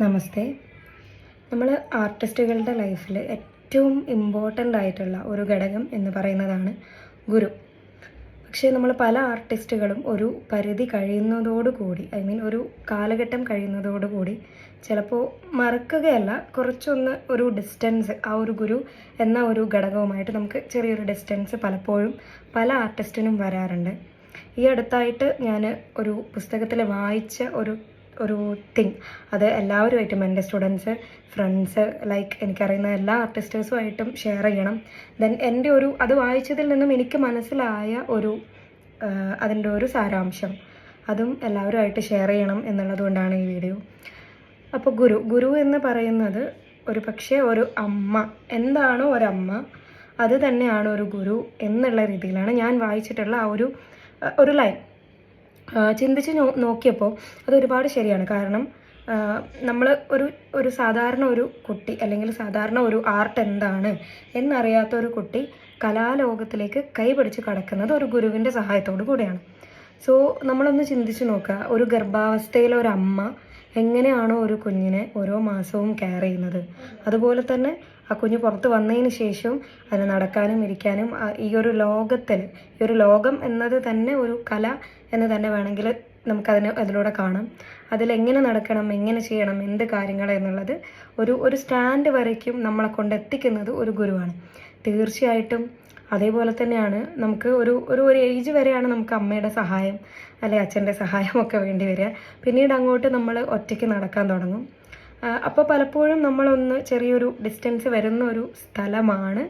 നമസ്തേ. നമ്മൾ ആർട്ടിസ്റ്റുകളുടെ ലൈഫിൽ ഏറ്റവും ഇമ്പോർട്ടന്റ് ആയിട്ടുള്ള ഒരു ഘടകം എന്ന് പറയുന്നതാണ് ഗുരു. പക്ഷേ നമ്മൾ പല ആർട്ടിസ്റ്റുകളും ഒരു പരിധി കഴിയുന്നതോടുകൂടി ഐ മീൻ ഒരു കാലഘട്ടം കഴിയുന്നതോടുകൂടി ചിലപ്പോൾ മറക്കുകയല്ല കുറച്ചൊന്ന് ഒരു ഡിസ്റ്റൻസ് ആ ഒരു ഗുരു എന്ന ഒരു ഘടകവുമായിട്ട് നമുക്ക് ചെറിയൊരു ഡിസ്റ്റൻസ് പലപ്പോഴും പല ആർട്ടിസ്റ്റിനും വരാറുണ്ട്. ഈ അടുത്തായിട്ട് ഞാൻ ഒരു പുസ്തകത്തിൽ വായിച്ച ഒരു ഒരു തിങ് അത് എല്ലാവരുമായിട്ടും എന്റെ സ്റ്റുഡൻസ് ഫ്രണ്ട്സ് ലൈക്ക് എനിക്കറിയുന്ന എല്ലാ ആർട്ടിസ്റ്റേഴ്സുമായിട്ടും ഷെയർ ചെയ്യണം. ദെൻ എന്റെ ഒരു അത് വായിച്ചതിൽ നിന്നും എനിക്ക് മനസ്സിലായ ഒരു അതിന്റെ ഒരു സാരാംശം. അതും എല്ലാവരുമായിട്ട് ഷെയർ ചെയ്യണം എന്നുള്ളത് കൊണ്ടാണ് ഈ വീഡിയോ അപ്പോൾ ഗുരു ഗുരു എന്ന് പറയുന്നത് ഒരു പക്ഷേ ഒരു അമ്മ. എന്താണോ ഒരമ്മ അത് തന്നെയാണ് ഒരു ഗുരു എന്നുള്ള രീതിയിലാണ് ഞാൻ വായിച്ചിട്ടുള്ള ആ ഒരു ഒരു ലൈൻ ചിന്തിച്ച് നോക്കിയപ്പോൾ അതൊരുപാട് ശരിയാണ്. കാരണം നമ്മൾ ഒരു ഒരു സാധാരണ ഒരു കുട്ടി അല്ലെങ്കിൽ സാധാരണ ഒരു ആർട്ട് എന്താണ് എന്നറിയാത്ത ഒരു കുട്ടി കലാലോകത്തിലേക്ക് കൈപിടിച്ച് കടക്കുന്നത് ഒരു ഗുരുവിന്റെ സഹായത്തോടു കൂടിയാണ്. സോ നമ്മളൊന്ന് ചിന്തിച്ച് നോക്കുക ഒരു ഗർഭാവസ്ഥയിലെ ഒരു അമ്മ എങ്ങനെയാണോ ഒരു കുഞ്ഞിനെ ഓരോ മാസവും കെയർ ചെയ്യുന്നത്? അതുപോലെ തന്നെ ആ കുഞ്ഞ് പുറത്ത് വന്നതിന് ശേഷം അതിന് നടക്കാനും ഇരിക്കാനും ഈ ഒരു ലോകത്തിൽ ഈ ഒരു ലോകം എന്നത് തന്നെ ഒരു കല എന്ന് തന്നെ വേണമെങ്കിൽ നമുക്കതിന് അതിലൂടെ കാണാം. അതിലെങ്ങനെ നടക്കണം എങ്ങനെ ചെയ്യണം എന്ത് കാര്യങ്ങൾ എന്നുള്ളത് ഒരു ഒരു സ്റ്റാൻഡ് വരയ്ക്കും നമ്മളെ കൊണ്ട് എത്തിക്കുന്നത് ഒരു ഗുരുവാണ്. തീർച്ചയായിട്ടും അതേപോലെ തന്നെയാണ് നമുക്ക് ഒരു ഒരു ഒരു ഏജ് വരെയാണ് നമുക്ക് അമ്മയുടെ സഹായം അല്ലെ അച്ഛന്റെ സഹായമൊക്കെ വേണ്ടി വരിക. പിന്നീട് അങ്ങോട്ട് നമ്മൾ ഒറ്റയ്ക്ക് നടക്കാൻ തുടങ്ങും. അപ്പോൾ പലപ്പോഴും നമ്മളൊന്ന് ചെറിയൊരു ഡിസ്റ്റൻസ് വരുന്ന ഒരു സ്ഥലമാണ്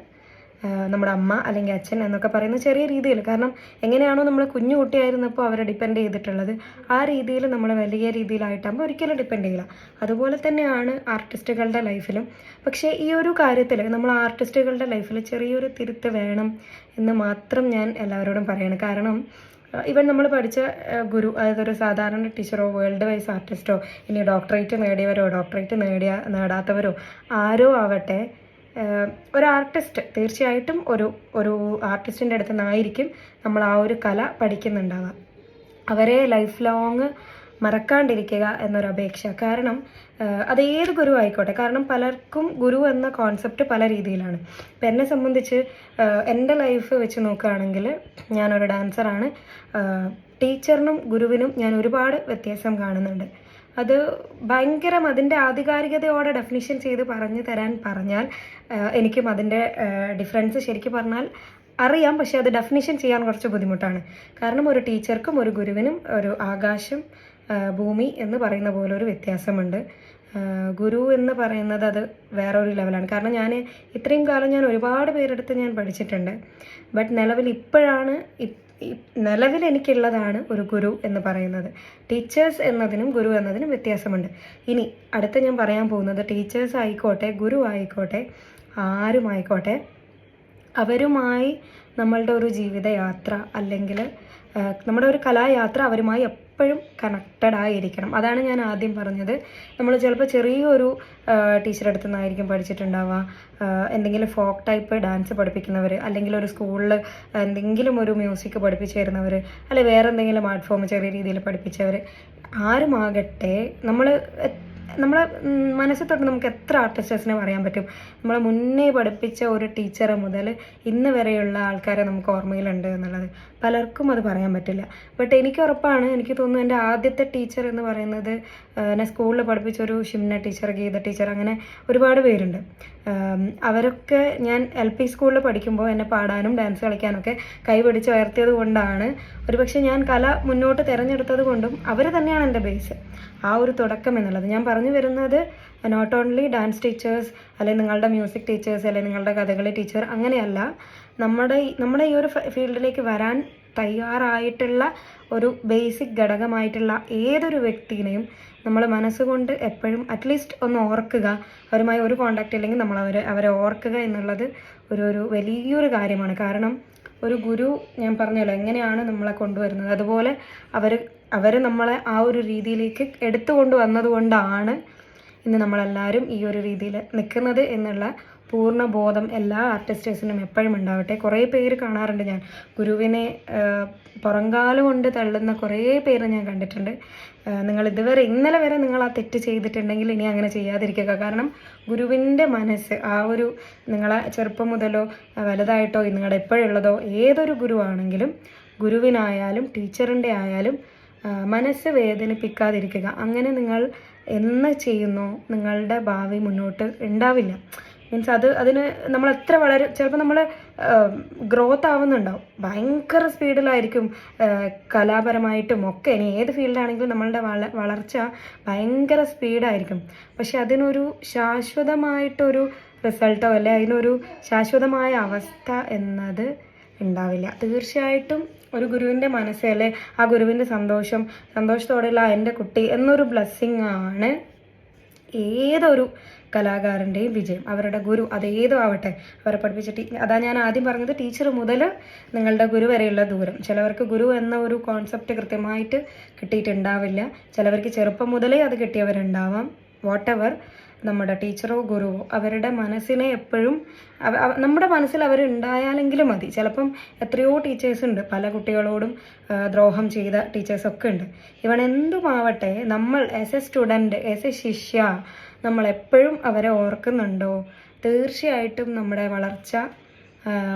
നമ്മുടെ അമ്മ അല്ലെങ്കിൽ അച്ഛൻ എന്നൊക്കെ പറയുന്ന ചെറിയ രീതിയിൽ. കാരണം എങ്ങനെയാണോ നമ്മൾ കുഞ്ഞു കുട്ടിയായിരുന്നപ്പോൾ അവരെ ഡിപ്പെൻഡ് ചെയ്തിട്ടുള്ളത്. ആ രീതിയിൽ നമ്മൾ വലിയ രീതിയിലായിട്ടാകുമ്പോൾ ഒരിക്കലും ഡിപ്പെൻഡ് ചെയ്യില്ല. അതുപോലെ തന്നെയാണ് ആർട്ടിസ്റ്റുകളുടെ ലൈഫിലും പക്ഷേ ഈ ഒരു കാര്യത്തിൽ നമ്മൾ ആർട്ടിസ്റ്റുകളുടെ ലൈഫിൽ ചെറിയൊരു തിരുത്ത് വേണം എന്ന് മാത്രം ഞാൻ എല്ലാവരോടും പറയണം. കാരണം ഇവൻ നമ്മൾ പഠിച്ച ഗുരു അതായത് ഒരു സാധാരണ ടീച്ചറോ വേൾഡ് വൈസ് ആർട്ടിസ്റ്റോ ഇനി ഡോക്ടറേറ്റ് നേടിയവരോ ഡോക്ടറേറ്റ് നേടിയ നേടാത്തവരോ ആരോ ആവട്ടെ ഒരു ആർട്ടിസ്റ്റ് തീർച്ചയായിട്ടും ഒരു ഒരു ആർട്ടിസ്റ്റിന്റെ അടുത്ത് നിന്നായിരിക്കും നമ്മൾ ആ ഒരു കല പഠിക്കുന്നുണ്ടാവുക. അവരെ ലൈഫ് ലോങ് മറക്കാണ്ടിരിക്കുക എന്നൊരു അപേക്ഷ കാരണം അത് ഏത് ഗുരു ആയിക്കോട്ടെ കാരണം പലർക്കും ഗുരു എന്ന കോൺസെപ്റ്റ് പല രീതിയിലാണ്. ഇപ്പം എന്നെ സംബന്ധിച്ച് എന്റെ ലൈഫ് വെച്ച് നോക്കുകയാണെങ്കിൽ ഞാനൊരു ഡാൻസറാണ് ടീച്ചറിനും ഗുരുവിനും ഞാൻ ഒരുപാട് വ്യത്യാസം കാണുന്നുണ്ട്. അത് ഭയങ്കരം അതിന്റെ ആധികാരികതയോടെ ഡെഫിനിഷൻ ചെയ്ത് പറഞ്ഞു തരാൻ പറഞ്ഞാൽ എനിക്കും അതിന്റെ ഡിഫറൻസ് ശരിക്കും പറഞ്ഞാൽ അറിയാം. പക്ഷേ അത് ഡെഫിനിഷൻ ചെയ്യാൻ കുറച്ച് ബുദ്ധിമുട്ടാണ്. കാരണം ഒരു ടീച്ചർക്കും ഒരു ഗുരുവിനും ഒരു ആകാശം ഭൂമി എന്ന് പറയുന്ന പോലെ ഒരു വ്യത്യാസമുണ്ട്. ഗുരു എന്ന് പറയുന്നത് അത് വേറൊരു ലെവലാണ് കാരണം ഞാൻ ഇത്രയും കാലം ഞാൻ ഒരുപാട് പേരെടുത്ത് ഞാൻ പഠിച്ചിട്ടുണ്ട്. ബട്ട് നിലവിൽ ഇപ്പോഴാണ് നിലവിൽ എനിക്കുള്ളതാണ് ഒരു ഗുരു എന്ന് പറയുന്നത്. ടീച്ചേഴ്സ് എന്നതിനും ഗുരു എന്നതിനും വ്യത്യാസമുണ്ട്. ഇനി അടുത്ത ഞാൻ പറയാൻ പോകുന്നത് ടീച്ചേഴ്സ് ആയിക്കോട്ടെ ഗുരു ആയിക്കോട്ടെ ആരുമായിക്കോട്ടെ അവരുമായി നമ്മളുടെ ഒരു ജീവിതയാത്ര അല്ലെങ്കിൽ നമ്മുടെ ഒരു കലായാത്ര അവരുമായി എപ്പോഴും കണക്റ്റഡ് ആയിരിക്കണം. അതാണ് ഞാൻ ആദ്യം പറഞ്ഞത്. നമ്മൾ ചിലപ്പോൾ ചെറിയൊരു ടീച്ചറെ അടുത്ത് നിന്നായിരിക്കും പഠിച്ചിട്ടുണ്ടാവുക. എന്തെങ്കിലും ഫോക്ക് ടൈപ്പ് ഡാൻസ് പഠിപ്പിക്കുന്നവർ അല്ലെങ്കിൽ ഒരു സ്കൂളിൽ എന്തെങ്കിലും ഒരു മ്യൂസിക് പഠിപ്പിച്ചു തരുന്നവർ അല്ലെങ്കിൽ വേറെ എന്തെങ്കിലും ആർട്ട് ഫോം ചെറിയ രീതിയിൽ പഠിപ്പിച്ചവർ ആരുമാകട്ടെ നമ്മൾ നമ്മളെ മനസ്സിൽ തൊട്ട് നമുക്ക് എത്ര ആർട്ടിസ്റ്റേഴ്സിനെ പറയാൻ പറ്റും? നമ്മളെ മുന്നേ പഠിപ്പിച്ച ഒരു ടീച്ചർ മുതൽ ഇന്ന് വരെയുള്ള ആൾക്കാരെ നമുക്ക് ഓർമ്മയിലുണ്ട് എന്നുള്ളത്. പലർക്കും അത് പറയാൻ പറ്റില്ല. ബട്ട് എനിക്ക് ഉറപ്പാണ് എനിക്ക് തോന്നുന്നു എന്റെ ആദ്യത്തെ ടീച്ചർ എന്ന് പറയുന്നത് എന്നെ സ്കൂളിൽ പഠിപ്പിച്ച ഒരു ഷിംന ടീച്ചർ ഗീത ടീച്ചർ അങ്ങനെ ഒരുപാട് പേരുണ്ട്. അവരൊക്കെ ഞാൻ എൽ പി സ്കൂളിൽ പഠിക്കുമ്പോൾ എന്നെ പാടാനും ഡാൻസ് കളിക്കാനൊക്കെ കൈപിടിച്ച് ഉയർത്തിയത് കൊണ്ടാണ്. ഒരുപക്ഷെ ഞാൻ കല മുന്നോട്ട് തിരഞ്ഞെടുത്തത് കൊണ്ടും അവർ തന്നെയാണ് എന്റെ ബേസ് ആ ഒരു തുടക്കം എന്നുള്ളത്. ഞാൻ പറഞ്ഞു വരുന്നത് നോട്ട് ഓൺലി ഡാൻസ് ടീച്ചേഴ്സ് അല്ലെങ്കിൽ നിങ്ങളുടെ മ്യൂസിക് ടീച്ചേഴ്സ് അല്ലെങ്കിൽ നിങ്ങളുടെ കഥകളി ടീച്ചർ അങ്ങനെയല്ല. നമ്മുടെ നമ്മുടെ ഈ ഒരു ഫീൽഡിലേക്ക് വരാൻ തയ്യാറായിട്ടുള്ള ഒരു ബേസിക് ഘടകമായിട്ടുള്ള ഏതൊരു വ്യക്തിനെയും നമ്മൾ മനസ്സുകൊണ്ട് എപ്പോഴും അറ്റ്ലീസ്റ്റ് ഒന്ന് ഓർക്കുക. അവരുമായി ഒരു കോണ്ടാക്റ്റ് ഇല്ലെങ്കിൽ നമ്മൾ അവരെ അവരെ ഓർക്കുക എന്നുള്ളത് ഒരു ഒരു വലിയൊരു കാര്യമാണ്. കാരണം ഒരു ഗുരു ഞാൻ പറഞ്ഞല്ലോ എങ്ങനെയാണ് നമ്മളെ കൊണ്ടുവരുന്നത്? അതുപോലെ അവർ അവർ നമ്മളെ ആ ഒരു രീതിയിലേക്ക് എടുത്തു കൊണ്ടുവന്നതുകൊണ്ടാണ് ഇന്ന് നമ്മളെല്ലാവരും ഈ ഒരു രീതിയിൽ നിൽക്കുന്നത് എന്നുള്ള പൂർണ ബോധം എല്ലാ ആർട്ടിസ്റ്റേഴ്സിനും എപ്പോഴും ഉണ്ടാവട്ടെ. കുറേ പേര് കാണാറുണ്ട് ഞാൻ. ഗുരുവിനെ ആ, കൊണ്ട് തള്ളുന്ന കുറേ പേര് ഞാൻ കണ്ടിട്ടുണ്ട്. നിങ്ങൾ ഇതുവരെ ഇന്നലെ വരെ നിങ്ങൾ ആ തെറ്റ് ചെയ്തിട്ടുണ്ടെങ്കിൽ ഇനി അങ്ങനെ ചെയ്യാതിരിക്കുക. കാരണം ഗുരുവിന്റെ മനസ്സ് ആ ഒരു നിങ്ങളെ ചെറുപ്പം മുതലോ വലുതായിട്ടോ നിങ്ങളുടെ എപ്പോഴുള്ളതോ ഏതൊരു ഗുരുവാണെങ്കിലും ഗുരുവിനായാലും ടീച്ചറിന്റെ ആയാലും മനസ്സ് വേദനിപ്പിക്കാതിരിക്കുക. അങ്ങനെ നിങ്ങൾ എന്ന് ചെയ്യുന്നു നിങ്ങളുടെ ഭാവി മുന്നോട്ട് ഉണ്ടാവില്ല. മീൻസ് അത് അതിന് നമ്മൾ എത്ര വളരെ ചിലപ്പോൾ നമ്മൾ ഗ്രോത്ത് ആവുന്നുണ്ടാവും. ഭയങ്കര സ്പീഡിലായിരിക്കും കലാപരമായിട്ടും ഒക്കെ. ഇനി ഏത് ഫീൽഡാണെങ്കിലും നമ്മളുടെ വള വളർച്ച ഭയങ്കര സ്പീഡായിരിക്കും പക്ഷെ അതിനൊരു ശാശ്വതമായിട്ടൊരു റിസൾട്ടോ അല്ലെ അതിനൊരു ശാശ്വതമായ അവസ്ഥ എന്നത് ഉണ്ടാവില്ല. തീർച്ചയായിട്ടും ഒരു ഗുരുവിന്റെ മനസ്സ് അല്ലെ ആ ഗുരുവിന്റെ സന്തോഷം സന്തോഷത്തോടെയുള്ള എന്റെ കുട്ടി എന്നൊരു ബ്ലെസ്സിങ് ആണ് ഏതൊരു കലാകാരന്റെയും വിജയം. അവരുടെ ഗുരു അതേതും ആവട്ടെ അവരെ പഠിപ്പിച്ച ടീ അതാ ഞാൻ ആദ്യം പറഞ്ഞത് ടീച്ചർ മുതൽ നിങ്ങളുടെ ഗുരു വരെയുള്ള ദൂരം. ചിലവർക്ക് ഗുരു എന്ന ഒരു കോൺസെപ്റ്റ് കൃത്യമായിട്ട് കിട്ടിയിട്ടുണ്ടാവില്ല. ചിലവർക്ക് ചെറുപ്പം മുതലേ അത് കിട്ടിയവരുണ്ടാവാം. വാട്ട് എവർ നമ്മുടെ ടീച്ചറോ ഗുരുവോ അവരുടെ മനസ്സിനെ എപ്പോഴും നമ്മുടെ മനസ്സിൽ അവരുണ്ടായാലെങ്കിലും മതി. ചിലപ്പം എത്രയോ ടീച്ചേഴ്സ് ഉണ്ട്. പല കുട്ടികളോടും ദ്രോഹം ചെയ്ത ടീച്ചേഴ്സൊക്കെ ഉണ്ട്. ഇവൺ എന്തുമാവട്ടെ നമ്മൾ as a student as a ശിഷ്യ നമ്മൾ എപ്പോഴും അവരെ ഓർക്കുന്നുണ്ടോ? തീർച്ചയായിട്ടും നമ്മുടെ വളർച്ച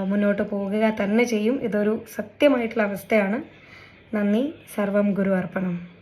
മുന്നോട്ട് പോകുക തന്നെ ചെയ്യും. ഇതൊരു സത്യമായിട്ടുള്ള അവസ്ഥയാണ്. നന്ദി. സർവം ഗുരു അർപ്പണം.